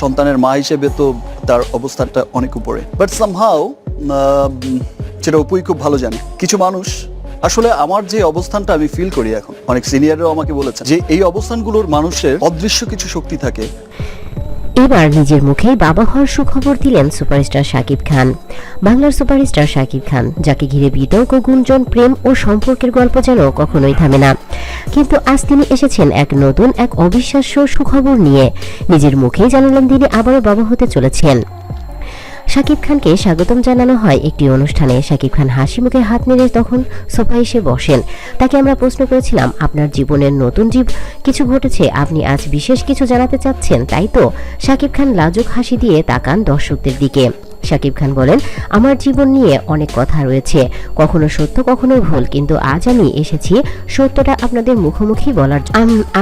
সন্তানের মা হিসেবে তো তার অবস্থাটা অনেক উপরে। বাট সামহাও সেটা অপুই খুব ভালো জানে, কিছু মানুষ, আসলে আমার যে অবস্থানটা আমি ফিল করি এখন, অনেক সিনিয়ররাও আমাকে বলেছে যে এই অবস্থানগুলোর মানুষের অদৃশ্য কিছু শক্তি থাকে। এবার নিজের মুখেই বাবা হওয়ার সুখবর দিলেন সুপারস্টার শাকিব খান। বাংলার সুপারস্টার শাকিব খান, যাকে ঘিরে বিতর্ক গুঞ্জন, প্রেম ও সম্পর্কের গল্প যেন কখনোই থামে না। কিন্তু আজ তিনি এসেছেন এক নতুন, এক অবিশ্বাস্য সুখবর নিয়ে। নিজের মুখেই জানালেন তিনি আবারও বাবা হতে চলেছেন। শাকিব খানকে স্বাগতম জানানো হয় একটি অনুষ্ঠানে। শাকিব খান হাসি মুখে হাত নেড়ে তখন সোফায় এসে বসেন। তাকে আমরা প্রশ্ন করেছিলাম, আপনার জীবনের নতুন জীব কিছু ঘটেছে, আপনি আজ বিশেষ কিছু জানাতে চাচ্ছেন, তাই তো? শাকিব খান লাজুক হাসি দিয়ে তাকান দর্শকদের দিকে। শাকিব খান বলেন, আমার জীবন নিয়ে অনেক কথা রয়েছে। কখনো সত্য, কখনো ভুল, কিন্তু আজ আমি এসেছি সত্যটা আপনাদের মুখোমুখি বলার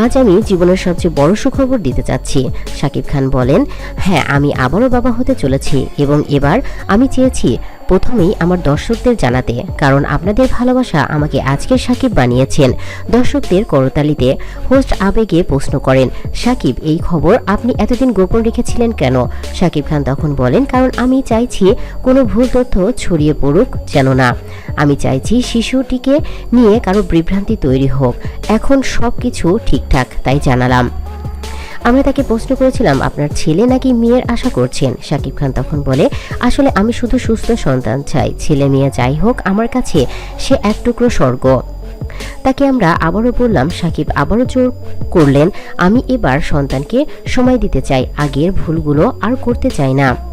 আজ আমি জীবনের সবচেয়ে বড় সুখবর দিতে চাচ্ছি। শাকিব খান বলেন হ্যাঁ আমি আবারও বাবা হতে চলেছি এবং এবার আমি চেয়েছি প্রথমেই আমার দর্শকদের জানাতে, কারণ আপনাদের ভালোবাসা আমাকে আজকের সাকিব বানিয়েছেন। দর্শকদের করতালিতে হোস্ট আবেগে প্রশ্ন করেন, সাকিব, এই খবর আপনি এতদিন গোপন রেখেছিলেন কেন? সাকিব খান তখন বলেন, কারণ আমি চাইছি কোনো ভুল তথ্য ছড়িয়ে পড়ুক যেন না। আমি চাইছি শিশুটিকে নিয়ে কারও বিভ্রান্তি তৈরি হোক। এখন সব কিছু ঠিকঠাক, তাই জানালাম। আমরা তাকে প্রশ্ন করেছিলাম, আপনার ছেলে নাকি মেয়ের আশা করছেন? শাকিব খান তখন বলে, আসলে আমি শুধু সুস্থ সন্তান চাই। ছেলে মেয়ে যাই হোক, আমার কাছে সে এক টুকরো স্বর্গ। তাকে আমরা আবারও বললাম, সাকিব আবারও জোর করলেন। আমি এবার সন্তানকে সময় দিতে চাই। আগের ভুলগুলো আর করতে চাই না।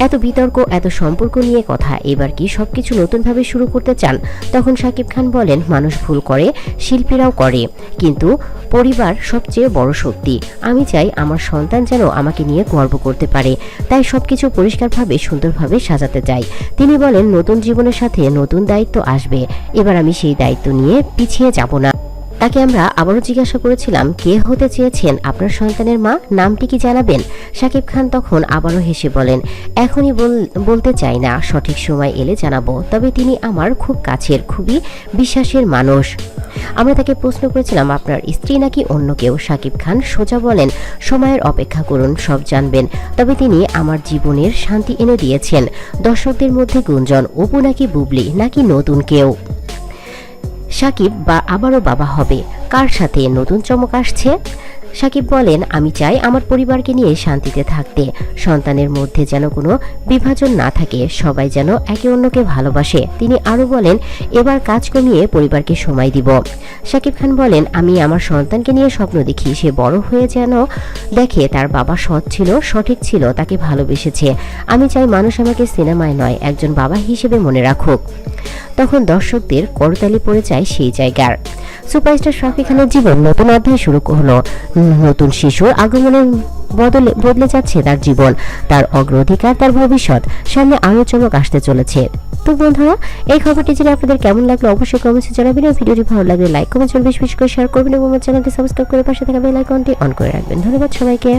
এত বিতর্ক, এত সম্পর্ক নিয়ে কথা, এবার কি সবকিছু নতুনভাবে শুরু করতে চান? তখন সাকিব খান বলেন, মানুষ ভুল করে, শিল্পীরাও করে। কিন্তু পরিবার সবচেয়ে বড় শক্তি। আমি চাই আমার সন্তান যেন আমাকে নিয়ে গর্ব করতে পারে। তাই সবকিছু পরিষ্কারভাবে, সুন্দরভাবে সাজাতে চাই। তিনি বলেন, নতুন জীবনের সাথে নতুন দায়িত্ব আসবে। এবার আমি সেই দায়িত্ব নিয়ে পিছিয়ে যাব না। তাকে আমরা আবারও জিজ্ঞাসা করেছিলাম, কে হতে চেয়েছেন? আপনার সন্তানের মা? নামটি কি জানাবেন? শাকিব খান তখন আবারও হেসে বলেন, এখনই বল- বলতে চাই না, সঠিক সময় এলে জানাব। তবে তিনি আমার খুব কাছের, খুবই বিশ্বাসের মানুষ। আমরা তাকে প্রশ্ন করেছিলাম, আপনার স্ত্রী নাকি অন্য কেউ? শাকিব খান সোজা বলেন, সময়ের অপেক্ষা করুন, সব জানবেন। তবে তিনি আমার জীবনের শান্তি এনে দিয়েছেন। দর্শকদের মধ্যে গুঞ্জন, অপু নাকি বুবলি? নাকি নতুন কেউ? সাকিব বা আবারও বাবা হবে। কার সাথে নতুন চমক আসছে? সাকিব বলেন, আমি চাই আমার পরিবারকে নিয়ে শান্তিতে থাকতে। সন্তানের মধ্যে যেন কোনো বিভাজন না থাকে, সবাই যেন একে অন্যকে ভালোবাসে। তিনি আরও বলেন, এবার কাজ কমিয়ে পরিবারকে সময় দিব। সাকিব খান বলেন, আমি আমার সন্তানকে নিয়ে স্বপ্ন দেখি। সে বড় হয়ে যেন দেখে তার বাবা সৎ ছিল, সঠিক ছিল, তাকে ভালোবেসেছে। আমি চাই মানুষ আমাকে সিনেমায় নয়, একজন বাবা হিসেবে মনে রাখুক। তখন দর্শকদের করতালি পড়ে যায় সেই জায়গার। সুপারস্টার শাকিব খানের জীবন নতুন অধ্যায় শুরু হলো নতুন শিশুর আগমনের বদলে বদলে যাচ্ছে তার জীবন, তার অগ্রাধিকার, তার ভবিষ্যৎ। সামনে আরও চমক আসতে চলেছে। তো বন্ধুরা, এই খবরটি জেনে আপনাদের কেমন লাগল অবশ্যই কমেন্টে জানাবেন আর ভিডিওটি ভালো লাগলে লাইক কমেন্ট বেশি বেশি করে শেয়ার করবেন এবং আমার চ্যানেলটি সাবস্ক্রাইব করে পাশে থাকা বেল আইকনটি অন করে রাখবেন। ধন্যবাদ সবাইকে।